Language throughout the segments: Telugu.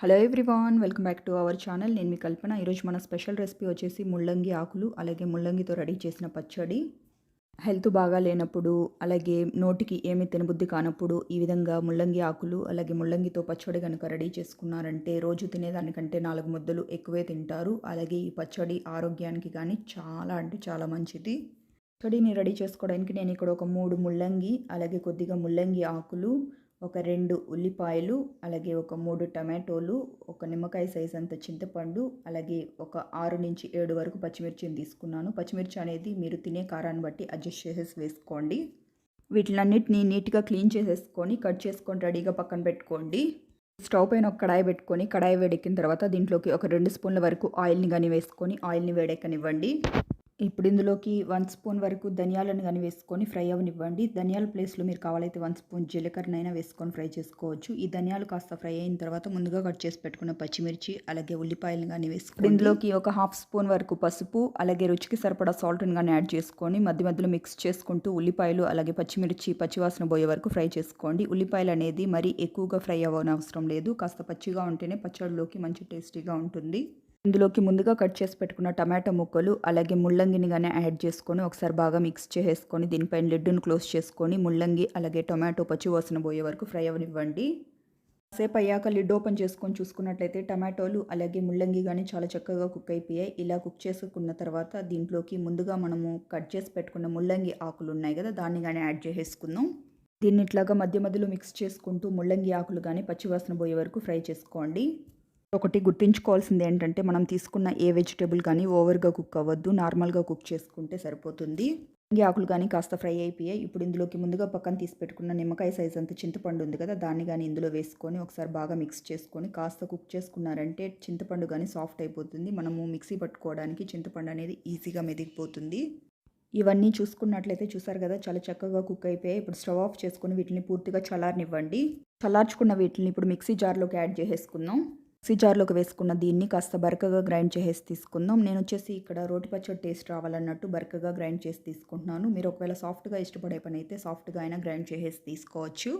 Hello everyone welcome back to our channel. నేను మీ కల్పన. ఈరోజు మన స్పెషల్ రెసిపీ వచ్చేసి ముల్లంగి ఆకులు అలాగే ముల్లంగితో రెడీ చేసిన పచ్చడి. హెల్త్ బాగా లేనప్పుడు అలాగే నోటికి ఏమి తినబుద్ధి కానప్పుడు ఈ విధంగా ముల్లంగి ఆకులు అలాగే ముల్లంగితో పచ్చడి కనుక రెడీ చేసుకున్నారంటే రోజు తినేదానికంటే నాలుగు ముద్దలు ఎక్కువే తింటారు. అలాగే ఈ పచ్చడి ఆరోగ్యానికి కానీ చాలా అంటే చాలా మంచిది. పచ్చడిని రెడీ చేసుకోవడానికి నేను ఇక్కడ ఒక మూడు ముల్లంగి అలాగే కొద్దిగా ముల్లంగి ఆకులు ఒక రెండు ఉల్లిపాయలు అలాగే ఒక మూడు టమాటోలు ఒక నిమ్మకాయ సైజ్ అంత చింతపండు అలాగే ఒక ఆరు నుంచి ఏడు వరకు పచ్చిమిర్చిని తీసుకున్నాను. పచ్చిమిర్చి అనేది మీరు తినే కారాన్ని బట్టి అడ్జస్ట్ చేసేసి వేసుకోండి. వీటిలన్నిటిని నీట్గా క్లీన్ చేసేసుకొని కట్ చేసుకొని రెడీగా పక్కన పెట్టుకోండి. స్టవ్ పైన ఒక కడాయి పెట్టుకొని కడాయి వేడెక్కిన తర్వాత దీంట్లోకి ఒక రెండు స్పూన్ల వరకు ఆయిల్ని కానీ వేసుకొని ఆయిల్ని వేడెక్కనివ్వండి. ఇప్పుడు ఇందులోకి వన్ స్పూన్ వరకు ధనియాలను కానీ వేసుకొని ఫ్రై అవనివ్వండి. ధనియాల ప్లేస్లో మీరు కావాలైతే వన్ స్పూన్ జీలకర్రనైనా వేసుకొని ఫ్రై చేసుకోవచ్చు. ఈ ధనియాలు కాస్త ఫ్రై అయిన తర్వాత ముందుగా కట్ చేసి పెట్టుకున్న పచ్చిమిర్చి అలాగే ఉల్లిపాయలను కానీ వేసుకొని ఇందులోకి ఒక హాఫ్ స్పూన్ వరకు పసుపు అలాగే రుచికి సరిపడా సాల్ట్ని కానీ యాడ్ చేసుకొని మధ్య మధ్యలో మిక్స్ చేసుకుంటూ ఉల్లిపాయలు అలాగే పచ్చిమిర్చి పచ్చివాసన పోయే వరకు ఫ్రై చేసుకోండి. ఉల్లిపాయలు అనేది మరీ ఎక్కువగా ఫ్రై అవ్వనవసరం లేదు. కాస్త పచ్చిగా ఉంటేనే పచ్చడిలోకి మంచి టేస్టీగా ఉంటుంది. ఇందులోకి ముందుగా కట్ చేసి పెట్టుకున్న టమాటా ముక్కలు అలాగే ముల్లంగిని కానీ యాడ్ చేసుకొని ఒకసారి బాగా మిక్స్ చేసుకొని దీనిపైన లిడ్డును క్లోజ్ చేసుకొని ముల్లంగి అలాగే టొమాటో పచ్చి వాసన పోయే వరకు ఫ్రై అవనివ్వండి. సేపు అయ్యాక లిడ్ ఓపెన్ చేసుకొని చూసుకున్నట్లయితే టమాటోలు అలాగే ముల్లంగి కానీ చాలా చక్కగా కుక్ అయిపోయాయి. ఇలా కుక్ చేసుకున్న తర్వాత దీంట్లోకి ముందుగా మనము కట్ చేసి పెట్టుకున్న ముల్లంగి ఆకులు ఉన్నాయి కదా దాన్ని కానీ యాడ్ చేసేసుకుందాం. దీన్ని ఇట్లాగా మధ్య మధ్యలో మిక్స్ చేసుకుంటూ ముల్లంగి ఆకులు కానీ పచ్చివాసన పోయే వరకు ఫ్రై చేసుకోండి. ఒకటి గుర్తుంచుకోవాల్సింది ఏంటంటే మనం తీసుకున్న ఏ వెజిటేబుల్ కానీ ఓవర్గా కుక్ అవ్వద్దు నార్మల్గా కుక్ చేసుకుంటే సరిపోతుంది. ఇంగి ఆకులు కానీ కాస్త ఫ్రై అయిపోయాయి. ఇప్పుడు ఇందులోకి ముందుగా పక్కన తీసి పెట్టుకున్న నిమ్మకాయ సైజ్ అంత చింతపండు ఉంది కదా దాన్ని కానీ ఇందులో వేసుకొని ఒకసారి బాగా మిక్స్ చేసుకొని కాస్త కుక్ చేసుకున్నారంటే చింతపండు కానీ సాఫ్ట్ అయిపోతుంది. మనము మిక్సీ పట్టుకోవడానికి చింతపండు అనేది ఈజీగా మెదిగిపోతుంది. ఇవన్నీ చూసుకున్నట్లయితే చూసారు కదా చాలా చక్కగా కుక్ అయిపోయాయి. ఇప్పుడు స్టవ్ ఆఫ్ చేసుకుని వీటిని పూర్తిగా చల్లారనివ్వండి. చల్లార్చుకున్న వీటిని ఇప్పుడు మిక్సీ జార్లోకి యాడ్ చేసేసుకుందాం. మిక్సీ జార్లోకి వేసుకున్న దీన్ని కాస్త బరకగా గ్రైండ్ చేసేసి తీసుకుందాం. నేను వచ్చేసి ఇక్కడ రోటి పచ్చడి టేస్ట్ రావాలన్నట్టు బరకగా గ్రైండ్ చేసి తీసుకుంటున్నాను. మీరు ఒకవేళ సాఫ్ట్గా ఇష్టపడే పని అయితే సాఫ్ట్గా అయినా గ్రైండ్ చేసేసి తీసుకోవచ్చు.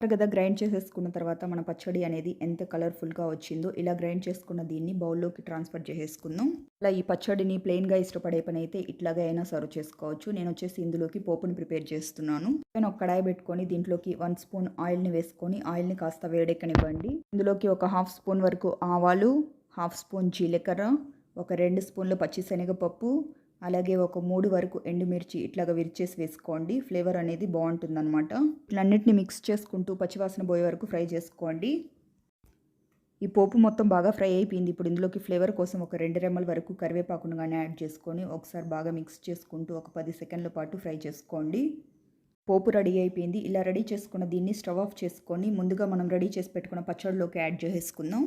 కదా గ్రైండ్ చేసేసుకున్న తర్వాత మన పచ్చడి అనేది ఎంత కలర్ఫుల్గా వచ్చిందో ఇలా గ్రైండ్ చేసుకున్న దీన్ని బౌల్లోకి ట్రాన్స్ఫర్ చేసేసుకుందాం. అలా ఈ పచ్చడిని ప్లెయిన్గా ఇష్టపడే పని అయితే ఇట్లాగా అయినా సర్వ్ చేసుకోవచ్చు. నేను వచ్చేసి ఇందులోకి పోపుని ప్రిపేర్ చేస్తున్నాను. నేను ఒక కడాయి పెట్టుకొని దీంట్లోకి వన్ స్పూన్ ఆయిల్ని వేసుకొని ఆయిల్ని కాస్త వేడెక్కనివ్వండి. ఇందులోకి ఒక హాఫ్ స్పూన్ వరకు ఆవాలు హాఫ్ స్పూన్ జీలకర్ర ఒక రెండు స్పూన్లు పచ్చిశనగపప్పు అలాగే ఒక మూడు వరకు ఎండుమిర్చి ఇట్లాగా విరిచేసి వేసుకోండి. ఫ్లేవర్ అనేది బాగుంటుందన్నమాట. ఇట్లన్నిటిని మిక్స్ చేసుకుంటూ పచ్చివాసన పోయే వరకు ఫ్రై చేసుకోండి. ఈ పోపు మొత్తం బాగా ఫ్రై అయిపోయింది. ఇప్పుడు ఇందులోకి ఫ్లేవర్ కోసం ఒక రెండు రెమ్మల వరకు కరివేపాకును కానీ యాడ్ చేసుకొని ఒకసారి బాగా మిక్స్ చేసుకుంటూ ఒక పది సెకండ్ల పాటు ఫ్రై చేసుకోండి. పోపు రెడీ అయిపోయింది. ఇలా రెడీ చేసుకున్న దీన్ని స్టవ్ ఆఫ్ చేసుకొని ముందుగా మనం రెడీ చేసి పెట్టుకున్న పచ్చడిలోకి యాడ్ చేసుకుందాం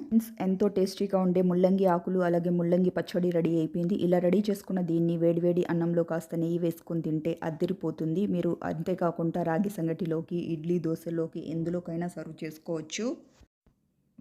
ఎంతో టేస్టీగా ఉండే ముల్లంగి ఆకులు అలాగే ముల్లంగి పచ్చడి రెడీ అయిపోయింది. ఇలా రెడీ చేసుకున్న దీన్ని వేడివేడి అన్నంలో కాస్త నెయ్యి వేసుకుని తింటే అద్దరిపోతుంది. మీరు అంతేకాకుండా రాగి సంగటిలోకి ఇడ్లీ దోశలోకి ఎందులోకైనా సర్వ్ చేసుకోవచ్చు.